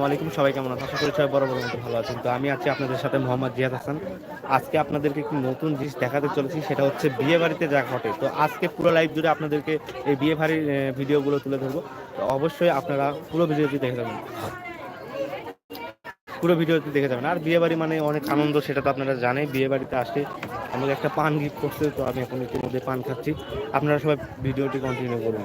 ওয়ালাইকুম সবাই কেমন আছেন? আশা করি সবাই বড় বড় মতো ভালো আছেন। তো আমি আছি আপনাদের সাথে মোহাম্মদ জিয়াদ হাসান। আজকে আপনাদেরকে একটি নতুন জিনিস দেখাতে চলেছি, সেটা হচ্ছে বিয়ে বাড়িতে যা ঘটে। তো আজকে পুরো লাইভ জুড়ে আপনাদেরকে এই বিয়ে বাড়ির ভিডিওগুলো তুলে ধরবো। তো অবশ্যই আপনারা পুরো ভিডিওটি দেখে যাবেন। পুরো ভিডিওটি দেখে যাবেন। আর বিয়ে বাড়ি মানে অনেক আনন্দ, সেটা তো আপনারা জানেন। বিয়ে বাড়িতে আসে আমাদের একটা পান গিফট করছে তো আমি এখন ইতিমধ্যে পান খাচ্ছি। আপনারা সবাই ভিডিওটি কন্টিনিউ করুন।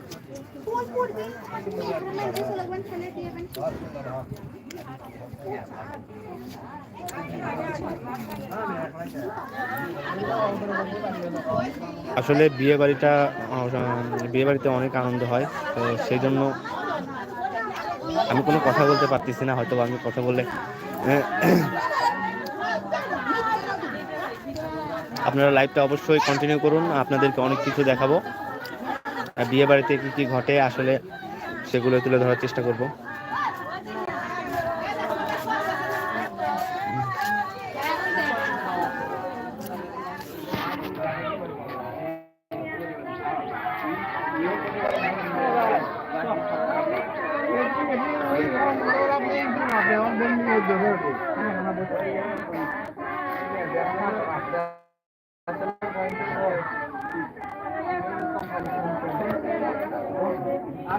আসলে বিয়ে বাড়িটা বিয়ে বাড়িতে অনেক আনন্দ হয়, তো সেই জন্য আমি কোনো কথা বলতে পারতেছি না হয়তো আমি কথা বললে আপনারা লাইভটা অবশ্যই কন্টিনিউ করুন, আপনাদেরকে অনেক কিছু দেখাবো। বিয়ে বাড়িতে কি কি ঘটে আসলে সেগুলো তুলে ধরার চেষ্টা করব।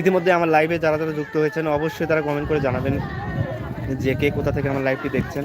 ইতিমধ্যে আমার লাইভে যারা যারা যুক্ত হয়েছেন, অবশ্যই তারা কমেন্ট করে জানাবেন যে কে কোথা থেকে আমার লাইভটি দেখছেন।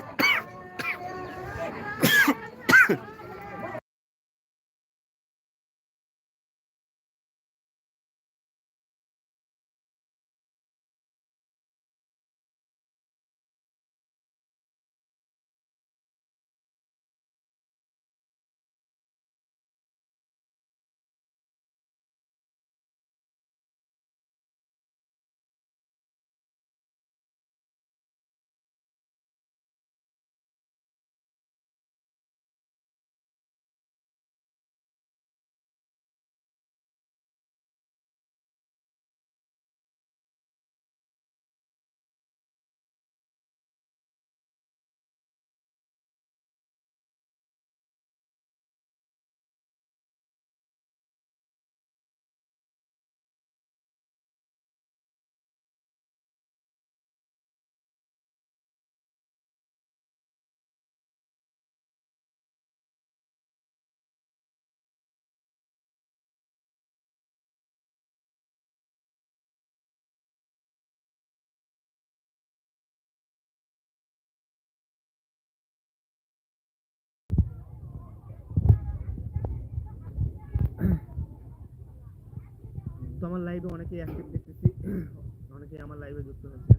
আমার লাইভে অনেকেই অ্যাক্টিভ দেখতেছি। অনেকেই আমার লাইভে যুক্ত হয়েছে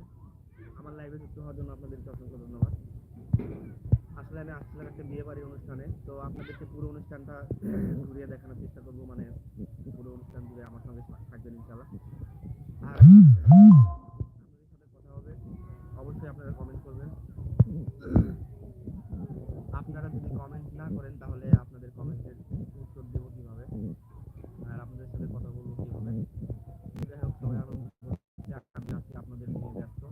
আমার লাইভে যুক্ত হওয়ার জন্য আপনাদেরকে অসংখ্য ধন্যবাদ। আসলে আমি আসছিলাম একটা বিয়ে বাড়ির অনুষ্ঠানে, তো আপনাদেরকে পুরো অনুষ্ঠানটা ঘুরিয়ে দেখানোর চেষ্টা করব মানে পুরো অনুষ্ঠান জুড়ে আমার সঙ্গে থাকবেন ইনশাল্লাহ আর কথা হবে, অবশ্যই আপনারা কমেন্ট করবেন। আপনারা যদি কমেন্ট না করেন তাহলে আপনাদের কমেন্টের উত্তর দেবো কীভাবে আর আপনাদের সাথে কথা বলব কীভাবে যাই হোক সবাই আনন্দ করছে, আমি আছি আপনাদের নিয়ে ব্যস্ত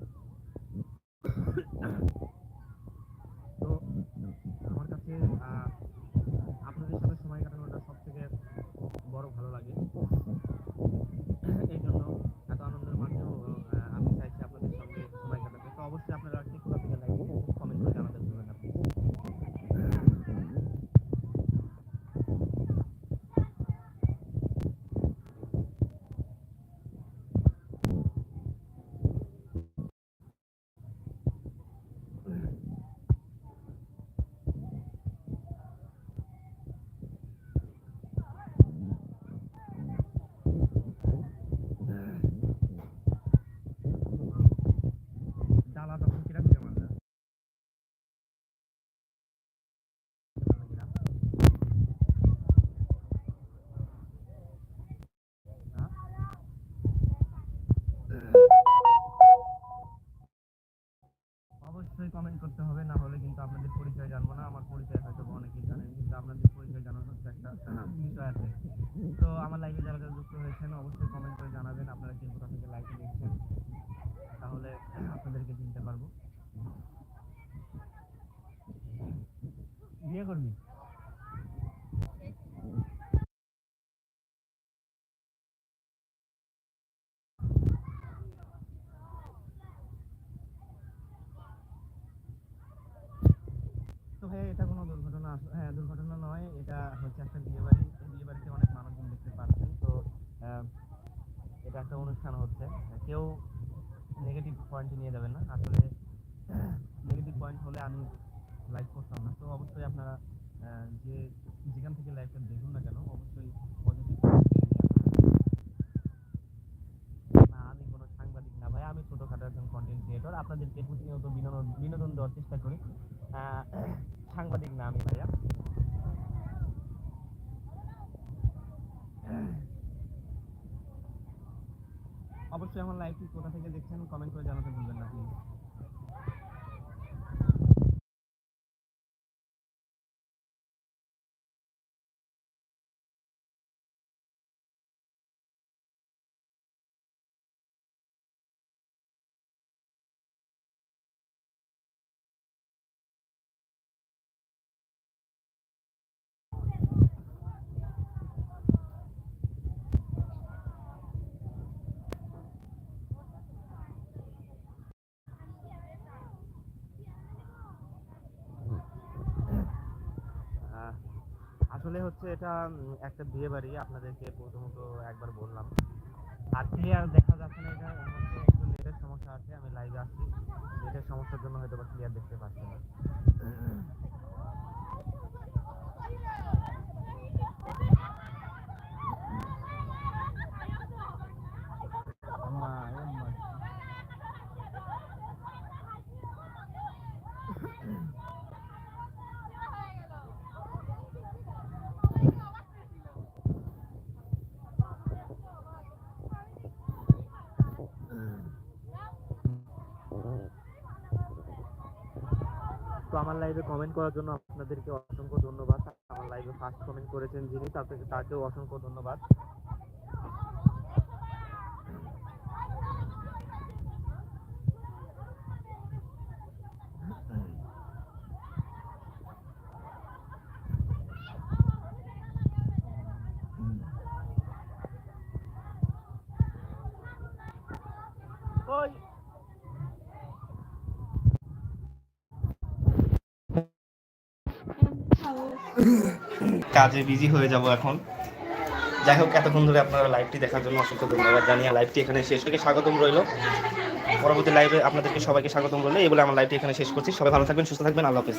তো আমার কাছে আহ, আপনাদের সাথে সময় কাটানোটা সব থেকে বড় ভালো লাগে এই জন্য এত আনন্দের মাঝেও আহ, আমি চাইছি আপনাদের সঙ্গে সময় কাটাতে তো অবশ্যই আপনারা একটি কোথা থেকে লাইক কমেন্ট করে জানাতে ভুলবেন না please। ডালা তখন কিরা দিয়ে মারবে অবশ্যই কমেন্ট করতে হবে, না হলে কিন্তু আপনাদের পরিচয় জানব না। আমার পরিচয় হয়তো অনেকে অনেকেই জানেন, কিন্তু আপনাদের পরিচয় জানার হচ্ছে একটা বিষয় আছে। তো আমার লাইফে যারা যারা যুক্ত হয়েছেন, অবশ্যই কমেন্ট করে জানাবেন। আপনারা কিন্তু কোথা থেকে লাইভে দেখছেন, তাহলে আপনাদেরকে চিনতে পারব। বিয়ে করবি তো ভাই এটা কোনো দুর্ঘটনা নয়, এটা হচ্ছে একটা বিয়ে বাড়ি বিয়ে বাড়িতে অনেক মানুষজন দেখতে পাচ্ছেন তো এটা একটা অনুষ্ঠান হচ্ছে। কেউ নেগেটিভ পয়েন্ট নিয়ে যাবেন না। আসলে নেগেটিভ পয়েন্ট হলে আমি লাইভ করতাম না। তো অবশ্যই আপনারা যে যেখান থেকে লাইভটা দেখুন না কেন, অবশ্যই পজিটিভ না আমি কোনো সাংবাদিক না ভাই আমি ছোটখাটো একজন কন্টেন্ট ক্রিয়েটর আপনাদেরকে প্রতিনিয়ত বিনোদন বিনোদন দেওয়ার চেষ্টা করি। সাংবাদিক না আমি, ভাইয়া। অবশ্যই আমার লাইভটি কোথা থেকে দেখছেন কমেন্ট করে জানাতে ভুলবেন না প্লিজ আসলে হচ্ছে এটা একটা বিয়ে বাড়ি আপনাদেরকে প্রথমত একবার বললাম। আর দেখা যাচ্ছে না এটা একটু নেটের সমস্যা আছে, আমি লাইভে আসছি নেটের সমস্যার জন্য হয়তো ক্লিয়ার দেখতে পাচ্ছি না। তো আমার লাইভে কমেন্ট করার জন্য আপনাদেরকে অসংখ্য ধন্যবাদ। আমার লাইভে ফার্স্ট কমেন্ট করেছেন যিনি তাকে তাকেও অসংখ্য ধন্যবাদ। কাজে বিজি হয়ে যাব এখন। যাই হোক, এতক্ষণ ধরে আপনারা লাইভটি দেখার জন্য অসংখ্য ধন্যবাদ জানিয়ে লাইভটি এখানে শেষ হয়ে স্বাগতম রইল। পরবর্তী লাইভে আপনাদেরকে সবাইকে স্বাগতম রইল। এই বলে আমার লাইভটি এখানে শেষ করছি। সবাই ভালো থাকবেন, সুস্থ থাকবেন। আল্লাহ হাফেজ।